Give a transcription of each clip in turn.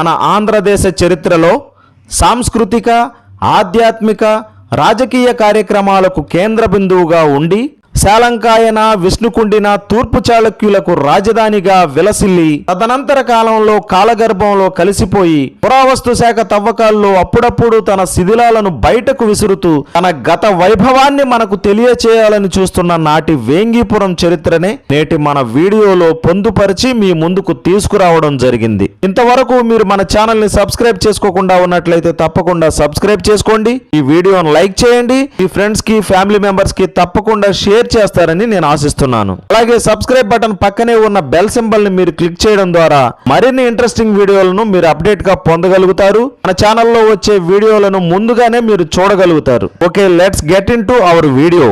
మన ఆంధ్రదేశ చరిత్రలో సాంస్కృతిక ఆధ్యాత్మిక రాజకీయ కార్యక్రమాలకు కేంద్ర బిందువుగా ఉండి శాలంకాయన విష్ణుకుండిన తూర్పు చాళుక్యులకు రాజధానిగా విలసిల్లి తదనంతర కాలంలో కాలగర్భంలో కలిసిపోయి పురావస్తు శాఖ తవ్వకాల్లో అప్పుడప్పుడు తన శిథిలాలను బయటకు విసురుతూ తన గత వైభవాన్ని మనకు తెలియచేయాలని చూస్తున్న నాటి వేంగీపురం చరిత్రనే నేటి మన వీడియోలో పొందుపరిచి మీ ముందుకు తీసుకురావడం జరిగింది. ఇంతవరకు మీరు మన ఛానల్ని సబ్స్క్రైబ్ చేసుకోకుండా ఉన్నట్లయితే తప్పకుండా సబ్స్క్రైబ్ చేసుకోండి. ఈ వీడియోను లైక్ చేయండి. మీ ఫ్రెండ్స్కి ఫ్యామిలీ మెంబర్స్కి తప్పకుండా షేర్ చేస్తారని నేను ఆశిస్తున్నాను. అలాగే సబ్స్క్రైబ్ బటన్ పక్కనే ఉన్న బెల్ సింబల్ని మీరు క్లిక్ చేయడం ద్వారా మరిన్ని ఇంట్రెస్టింగ్ వీడియోలను మీరు అప్డేట్గా పొందగలుగుతారు. మన ఛానల్లో వచ్చే వీడియోలను ముందుగానే మీరు చూడగలుగుతారు. Okay let's get into our video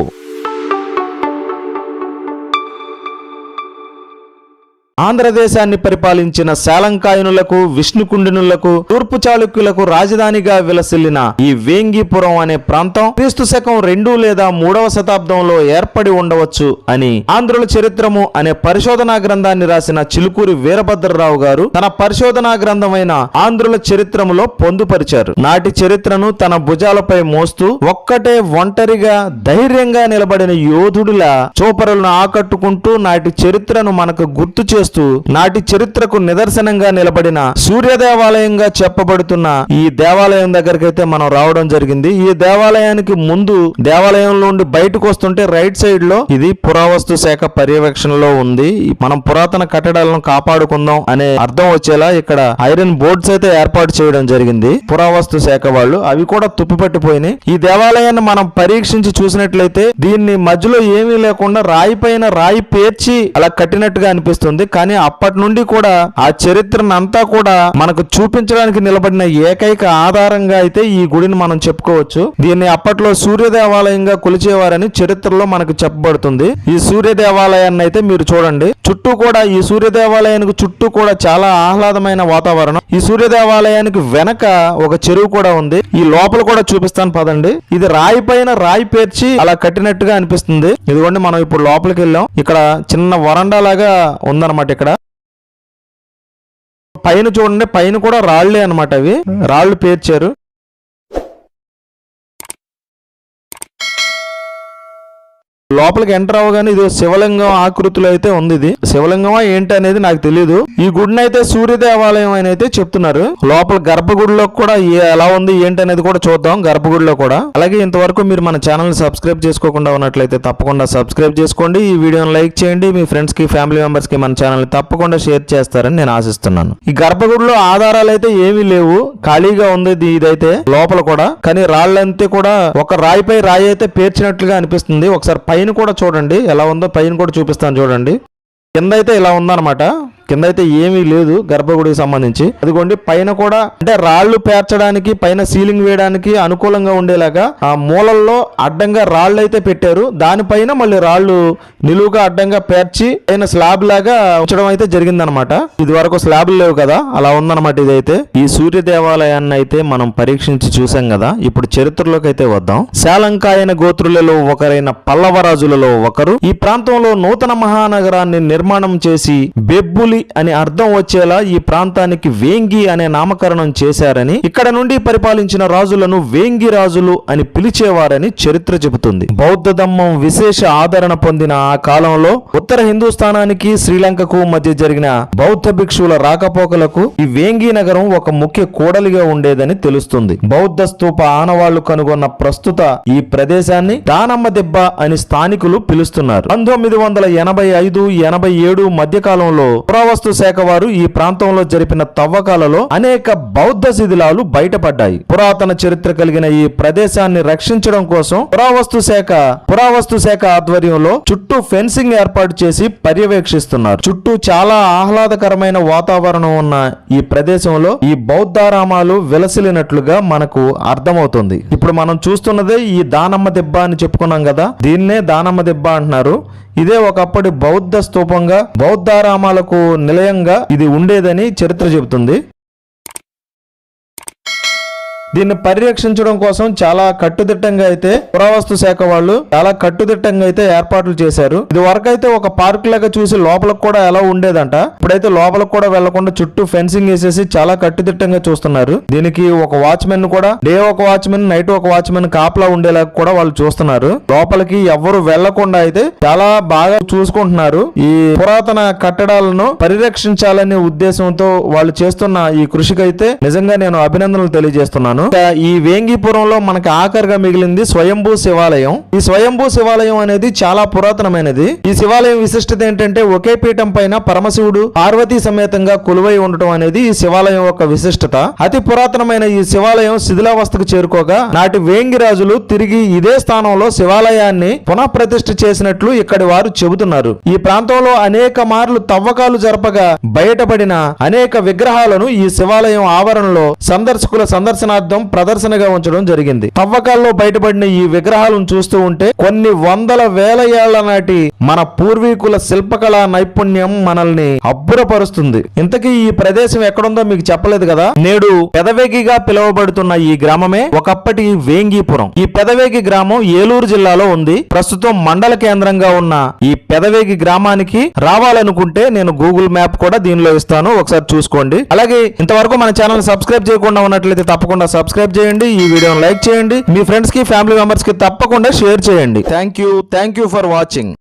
ఆంధ్రదేశాన్ని పరిపాలించిన శాలంకాయనులకు విష్ణుకుండినులకు తూర్పు చాళుక్యులకు రాజధానిగా విలసిల్లిన ఈ వేంగిపురం అనే ప్రాంతం క్రీస్తు శకం రెండు లేదా మూడవ శతాబ్దంలో ఏర్పడి ఉండవచ్చు అని ఆంధ్రుల చరిత్రము అనే పరిశోధనా గ్రంథాన్ని రాసిన చిలుకూరి వీరభద్రరావు గారు తన పరిశోధనా గ్రంథమైన ఆంధ్రుల చరిత్రములో పొందుపరిచారు. నాటి చరిత్రను తన భుజాలపై మోస్తూ ఒక్కటే ఒంటరిగా ధైర్యంగా నిలబడిన యోధుడిలా చూపరులను ఆకట్టుకుంటూ నాటి చరిత్రను మనకు గుర్తు చేస్తూ నాటి చరిత్రకు నిదర్శనంగా నిలబడిన సూర్య దేవాలయంగా చెప్పబడుతున్న ఈ దేవాలయం దగ్గరకైతే మనం రావడం జరిగింది. ఈ దేవాలయానికి ముందు దేవాలయం నుండి బయటకు వస్తుంటే రైట్ సైడ్లో ఇది పురావస్తు శాఖ పర్యవేక్షణలో ఉంది. మనం పురాతన కట్టడాలను కాపాడుకుందాం అనే అర్థం వచ్చేలా ఇక్కడ ఐరన్ బోర్డ్స్ అయితే ఏర్పాటు చేయడం జరిగింది. పురావస్తు శాఖ వాళ్ళు అవి కూడా తుప్పిపట్టిపోయినాయి ఈ దేవాలయాన్ని మనం పరీక్షించి చూసినట్లయితే దీన్ని మధ్యలో ఏమీ లేకుండా రాయి పైన రాయి పేర్చి అలా కట్టినట్టుగా అనిపిస్తుంది. కానీ అప్పటి నుండి కూడా ఆ చరిత్రను అంతా కూడా మనకు చూపించడానికి నిలబడిన ఏకైక ఆధారంగా అయితే ఈ గుడిని మనం చెప్పుకోవచ్చు. దీన్ని అప్పట్లో సూర్య దేవాలయంగా కొలిచేవారని చరిత్రలో మనకు చెప్పబడుతుంది. ఈ సూర్య దేవాలయాన్ని అయితే మీరు చూడండి. చుట్టూ కూడా ఈ సూర్య దేవాలయానికి చుట్టూ కూడా చాలా ఆహ్లాదమైన వాతావరణం. ఈ సూర్య దేవాలయానికి వెనక ఒక చెరువు కూడా ఉంది. ఈ లోపల కూడా చూపిస్తాను పదండి. ఇది రాయి పైన రాయి పేర్చి అలా కట్టినట్టుగా అనిపిస్తుంది. ఇదిగోండి మనం ఇప్పుడు లోపలికి వెళ్ళాం. ఇక్కడ చిన్న వరండా లాగా ఉందన్నమాట. ఇక్కడ. పైన చూడండి పైన కూడా రాళ్ళే అన్నమాట అవి. రాళ్ళు పేర్చారు. లోపలికి ఎంటర్ అవ్వగానే ఇది శివలింగం ఆకృతిలో అయితే ఉంది ఇది. శివలింగమా ఏంటి అనేది నాకు తెలియదు ఈ గుడిని అయితే సూర్య దేవాలయం అని అయితే చెప్తున్నారు. లోపల గర్భగుడిలో కూడా ఎలా ఉంది ఏంటి అనేది కూడా చూద్దాం గర్భగుడిలో కూడా. అలాగే ఇంతవరకు మీరు మన ఛానల్ సబ్స్క్రైబ్ చేసుకోకుండా ఉన్నట్లయితే తప్పకుండా సబ్స్క్రైబ్ చేసుకోండి. ఈ వీడియోని లైక్ చేయండి. మీ ఫ్రెండ్స్కి ఫ్యామిలీ మెంబర్స్కి మన ఛానల్ తప్పకుండా షేర్ చేస్తారని నేను ఆశిస్తున్నాను. ఈ గర్భగుడిలో ఆధారాలు అయితే ఏమీ లేవు. ఖాళీగా ఉంది ఇది- ఇదైతే లోపల కూడా. కానీ రాళ్ళంతే కూడా ఒక రాయిపై రాయి అయితే పేర్చినట్లుగా అనిపిస్తుంది. ఒకసారి పైన కూడా చూడండి ఎలా ఉందో పైన కూడా చూపిస్తాను చూడండి. కింద అయితే ఇలా ఉందన్నమాట. కింద అయితే ఏమీ లేదు గర్భగుడికి సంబంధించి. అదిగోండి పైన కూడా అంటే రాళ్ళు పేర్చడానికి పైన సీలింగ్ వేయడానికి అనుకూలంగా ఉండేలాగా ఆ మూలల్లో అడ్డంగా రాళ్ళు అయితే పెట్టారు దానిపైన మళ్ళీ రాళ్ళు నిలువుగా అడ్డంగా పేర్చి పైన స్లాబ్ లాగా ఉంచడం అయితే జరిగిందనమాట. ఇది వరకు స్లాబ్లు లేవు కదా అలా ఉందన్నమాట ఇదైతే. ఈ సూర్య దేవాలయాన్ని అయితే మనం పరీక్షించి చూసాం కదా ఇప్పుడు చరిత్రలోకి అయితే వద్దాం. శాలంకాయన గోత్రులలో ఒకరైన పల్లవరాజులలో ఒకరు. ఈ ప్రాంతంలో నూతన మహానగరాన్ని నిర్మాణం చేసి బెబ్బులి అని అర్థం వచ్చేలా ఈ ప్రాంతానికి వేంగి అనే నామకరణం చేశారని ఇక్కడ నుండి పరిపాలించిన రాజులను వేంగి రాజులు అని పిలిచేవారని చరిత్ర చెబుతుంది. బౌద్ధ ధమ్మం విశేష ఆదరణ పొందిన ఆ కాలంలో ఉత్తర హిందూస్థానానికి శ్రీలంకకు మధ్య జరిగిన బౌద్ధ భిక్షువుల రాకపోకలకు ఈ వేంగి నగరం ఒక ముఖ్య కూడలిగా ఉండేదని తెలుస్తుంది. బౌద్ధ స్తూప ఆనవాళ్ళు కనుగొన్న ప్రస్తుత ఈ ప్రదేశాన్ని దానమ్మ దెబ్బ అని స్థానికులు పిలుస్తున్నారు. పంతొమ్మిది వందల ఎనభై ఐదు ఎనభై ఏడు మధ్య కాలంలో పురావస్తు శాఖ వారు ఈ ప్రాంతంలో జరిపిన తవ్వకాలలో అనేక బౌద్ధ శిథిలాలు బయటపడ్డాయి. పురాతన చరిత్ర కలిగిన ఈ ప్రదేశాన్ని రక్షించడం కోసం పురావస్తు శాఖ పురావస్తు శాఖ ఆధ్వర్యంలో చుట్టూ ఫెన్సింగ్ ఏర్పాటు చేసి పర్యవేక్షిస్తున్నారు. చుట్టూ చాలా ఆహ్లాదకరమైన వాతావరణం ఉన్న ఈ ప్రదేశంలో ఈ బౌద్ధారామాలు విలసిలినట్లుగా మనకు అర్థమవుతుంది. ఇప్పుడు మనం చూస్తున్నదే ఈ దానమ్మ దెబ్బ అని చెప్పుకున్నాం కదా? దీన్నే దానమ్మ దెబ్బ అంటున్నారు. ఇదే ఒకప్పటి బౌద్ధ స్తూపంగా బౌద్ధారామాలకు నిలయంగా ఇది ఉండేదని చరిత్ర చెబుతుంది. దీన్ని పరిరక్షించడం కోసం చాలా కట్టుదిట్టంగా అయితే పురావస్తు శాఖ వాళ్ళు చాలా కట్టుదిట్టంగా అయితే ఏర్పాట్లు చేశారు. ఇది వరకైతే ఒక పార్క్ లాగా చూసి లోపలకు కూడా ఎలా ఉండేదంట. ఇప్పుడైతే లోపలకు కూడా వెళ్ళకుండా చుట్టూ ఫెన్సింగ్ వేసేసి చాలా కట్టుదిట్టంగా చూస్తున్నారు. దీనికి ఒక వాచ్మెన్ కూడా డే ఒక వాచ్మెన్ నైట్ ఒక వాచ్మెన్ కాపలా ఉండేలా కూడా వాళ్ళు చూస్తున్నారు. లోపలికి ఎవ్వరు వెళ్ళకుండా అయితే చాలా బాగా చూసుకుంటున్నారు. ఈ పురాతన కట్టడాలను పరిరక్షించాలనే ఉద్దేశంతో వాళ్ళు చేస్తున్న ఈ కృషికైతే నిజంగా నేను అభినందనలు తెలియజేస్తున్నాను. చెప్తున్నాను. ఈ వేంగిపురంలో మనకి ఆఖరిగా మిగిలింది స్వయంభూ శివాలయం. ఈ స్వయంభూ శివాలయం అనేది చాలా పురాతనమైనది. ఈ శివాలయం విశిష్టత ఏంటంటే ఒకే పీఠం పైన పరమశివుడు పార్వతీ సమేతంగా కొలువై ఉండటం అనేది ఈ శివాలయం యొక్క విశిష్టత. అతి పురాతనమైన ఈ శివాలయం శిథిలావస్థకు చేరుకోగా నాటి వేంగి రాజులు తిరిగి ఇదే స్థానంలో శివాలయాన్ని పునః ప్రతిష్ఠ చేసినట్లు ఇక్కడి వారు చెబుతున్నారు. ఈ ప్రాంతంలో అనేక మార్లు తవ్వకాలు జరపగా బయటపడిన అనేక విగ్రహాలను ఈ శివాలయం ఆవరణలో సందర్శకుల సందర్శనార్థం ప్రదర్శనగా ఉంచడం జరిగింది. తవ్వకాల్లో బయటపడిన ఈ విగ్రహాలను చూస్తూ ఉంటే కొన్ని వందల వేల ఏళ్ళ నాటి మన పూర్వీకుల శిల్పకళా నైపుణ్యం మనల్ని అబ్బురపరుస్తుంది. ఇంతకీ ఈ ప్రదేశం ఎక్కడుందో మీకు చెప్పలేదు కదా? నేడు పెదవేగిగా పిలువబడుతున్న ఈ గ్రామమే ఒకప్పటి వేంగీపురం. ఈ పెదవేగి గ్రామం ఏలూరు జిల్లాలో ఉంది. ప్రస్తుతం మండల కేంద్రంగా ఉన్న ఈ పెదవేగి గ్రామానికి రావాలనుకుంటే నేను గూగుల్ మ్యాప్ కూడా దీనిలో ఇస్తాను. ఒకసారి చూసుకోండి. అలాగే ఇంతవరకు మన ఛానల్ సబ్స్క్రైబ్ చేయకుండా ఉన్నట్లయితే తప్పకుండా సబ్స్క్రైబ్ చేయండి ఈ వీడియోని లైక్ చేయండి. మీ ఫ్రెండ్స్కి ఫ్యామిలీ మెంబర్స్కి తప్పకుండా షేర్ చేయండి. Thank you thank you for watching